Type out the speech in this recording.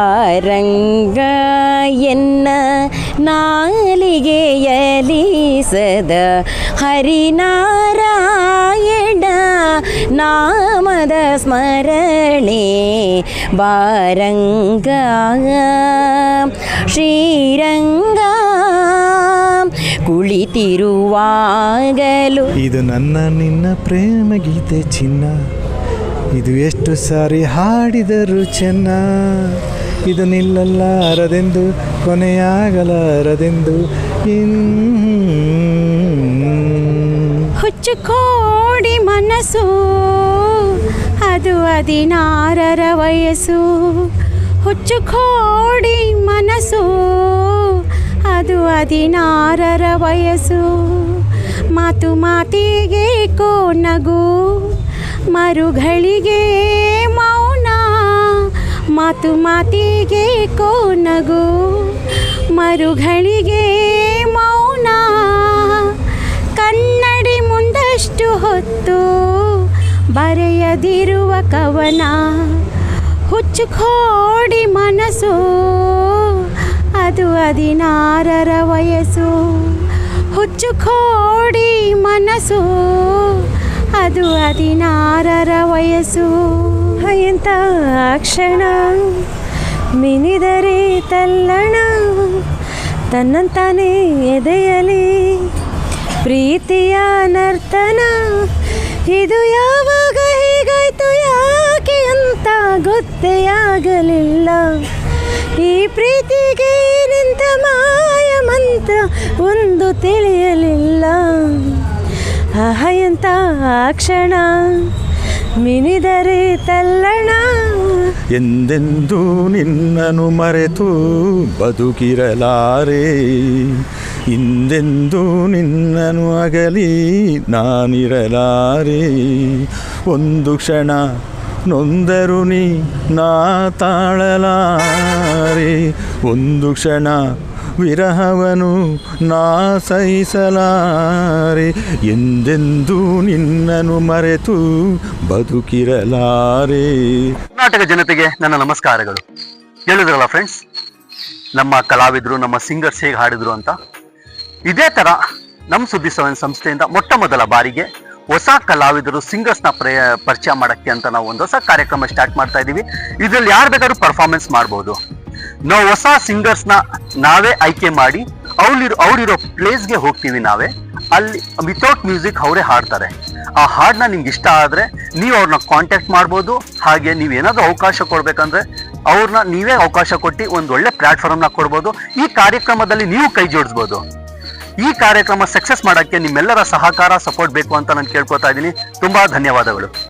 ವಾರಂಗ ಎನ್ನ ನಾಲಿಗೆಯಲಿ ಸದ ಹರಿನಾರಾಯಣ ನಾಮದ ಸ್ಮರಣೆ ಬಾರಂಗ ಶ್ರೀರಂಗ ಕುಳಿತಿರುವಾಗಲು ಇದು ನನ್ನ ನಿನ್ನ ಪ್ರೇಮ ಗೀತೆ ಚಿನ್ನ. ಇದು ಎಷ್ಟು ಸಾರಿ ಹಾಡಿದರು ಚೆನ್ನ. ಇದು ನಿಲ್ಲಲಾರದೆಂದು, ಕೊನೆಯಾಗಲಾರದೆಂದು. ಹುಚ್ಚು ಕೋಡಿ ಮನಸ್ಸು, ಅದು ಹದಿನಾರರ ವಯಸ್ಸು. ಹುಚ್ಚು ಕೋಡಿ ಮನಸ್ಸು, ಅದು ಹದಿನಾರರ ವಯಸ್ಸು. ಮಾತು ಮಾತಿಗೆ ನಗು, ಮರುಗಳಿಗೆ ಮಾತು ಮಾತಿಗೆ ಕೋ ನಗು ಮರುಗಳಿಗೆ ಮೌನ. ಕನ್ನಡಿ ಮುಂದಷ್ಟು ಹೊತ್ತು ಬರೆಯದಿರುವ ಕವನ ಹುಚ್ಚು ಕೋಡಿ ಮನಸ್ಸು ಅದು ಹದಿನಾರರ ವಯಸ್ಸು ಹುಚ್ಚು ಕೋಡಿ ಮನಸ್ಸು ಅದು ಹದಿನಾರರ ವಯಸ್ಸು. ಎಂತ ಕ್ಷಣ. ಮಿನಿದರೆ ತಲ್ಲಣ. ತನ್ನಂತಾನೆ ಎದೆಯಲಿ. ಪ್ರೀತಿಯ ನರ್ತನ. ಇದು ಯಾವಾಗ ಹೀಗಾಯ್ತು? ಯಾಕೆ ಅಂತ ಗೊತ್ತೇ ಆಗಲಿಲ್ಲ ಈ ಪ್ರೀತಿಗೆ ನಿಂತ ಮಾಯ ಮಂತ್ರ ಒಂದು ತಿಳಿಯಲಿಲ್ಲ. ಆಹ ಎಂತ ಕ್ಷಣ. ಮಿನಿದರೆ ತಲ್ಲಣ. ಎಂದೆಂದೂ ನಿನ್ನನು ಮರೆತು ಬದುಕಿರಲಾರೆ. ಹಿಂದೆಂದೂ ನಿನ್ನನು ಅಗಲಿ ನಾನಿರಲಾರೆ. ಒಂದು ಕ್ಷಣ ನೊಂದರು ನೀ ನಾ ತಾಳಲಾರೆ. ಒಂದು ಕ್ಷಣ ವಿರಹವನು ನಾ ಸಹಿಸಲಾರೆ ಎಂದೆಂದೂ ನಿನ್ನನು ಮರೆತು ಬದುಕಿರಲಾರೆ. ಕರ್ನಾಟಕ ಜನತೆಗೆ ನನ್ನ ನಮಸ್ಕಾರಗಳು. ಹೇಳಿದ್ರಲ್ಲ ಫ್ರೆಂಡ್ಸ್ ನಮ್ಮ ಕಲಾವಿದರು, ನಮ್ಮ ಸಿಂಗರ್ಸ್ ಹೇಗೆ ಹಾಡಿದ್ರು ಅಂತ? ಇದೇ ತರ ನಮ್ಮ ಸುದ್ದಿ ಸವನ್ ಸಂಸ್ಥೆಯಿಂದ ಮೊಟ್ಟ ಮೊದಲ ಬಾರಿಗೆ ಹೊಸ ಕಲಾವಿದರು ಸಿಂಗರ್ಸ್ನ ಪ್ರಯ, ಪರಿಚಯ ಮಾಡಕ್ಕೆ ಅಂತ ನಾವು ಒಂದು ಹೊಸ ಕಾರ್ಯಕ್ರಮ ಸ್ಟಾರ್ಟ್ ಮಾಡ್ತಾ ಇದ್ದೀವಿ ಇದ್ರಲ್ಲಿ ಯಾರು ಬೇಕಾದ್ರೂ ಪರ್ಫಾರ್ಮೆನ್ಸ್ ಮಾಡ್ಬೋದು. ನಾವು ಹೊಸ ಸಿಂಗರ್ಸ್ನ ನಾವೇ ಆಯ್ಕೆ ಮಾಡಿ ಅವ್ರಿರೋ ಅವ್ರಿರೋ ಪ್ಲೇಸ್ಗೆ ಹೋಗ್ತೀವಿ ನಾವೇ. ಅಲ್ಲಿ ವಿತೌಟ್ ಮ್ಯೂಸಿಕ್ ಅವರೇ ಹಾಡ್ತಾರೆ. ಆ ಹಾಡನ್ನ ನಿಮ್ಗೆ ಇಷ್ಟ ಆದ್ರೆ ನೀವು ಅವ್ರನ್ನ ಕಾಂಟ್ಯಾಕ್ಟ್ ಮಾಡ್ಬೋದು. ಹಾಗೆ ನೀವು ಏನಾದರೂ ಅವಕಾಶ ಕೊಡಬೇಕಂದ್ರೆ ಅವ್ರನ್ನ ನೀವೇ ಅವಕಾಶ ಕೊಟ್ಟು ಒಂದು ಒಳ್ಳೆ ಪ್ಲಾಟ್ಫಾರ್ಮ್ನ ಕೊಡ್ಬೋದು. ಈ ಕಾರ್ಯಕ್ರಮದಲ್ಲಿ ನೀವು ಕೈ ಜೋಡಿಸ್ಬೋದು. ಈ ಕಾರ್ಯಕ್ರಮ ಸಕ್ಸಸ್ ಮಾಡೋಕ್ಕೆ ನಿಮ್ಮೆಲ್ಲರ ಸಹಕಾರ ಸಪೋರ್ಟ್ ಬೇಕು ಅಂತ ನಾನು ಕೇಳ್ಕೊತಾ ಇದ್ದೀನಿ. ತುಂಬ ಧನ್ಯವಾದಗಳು.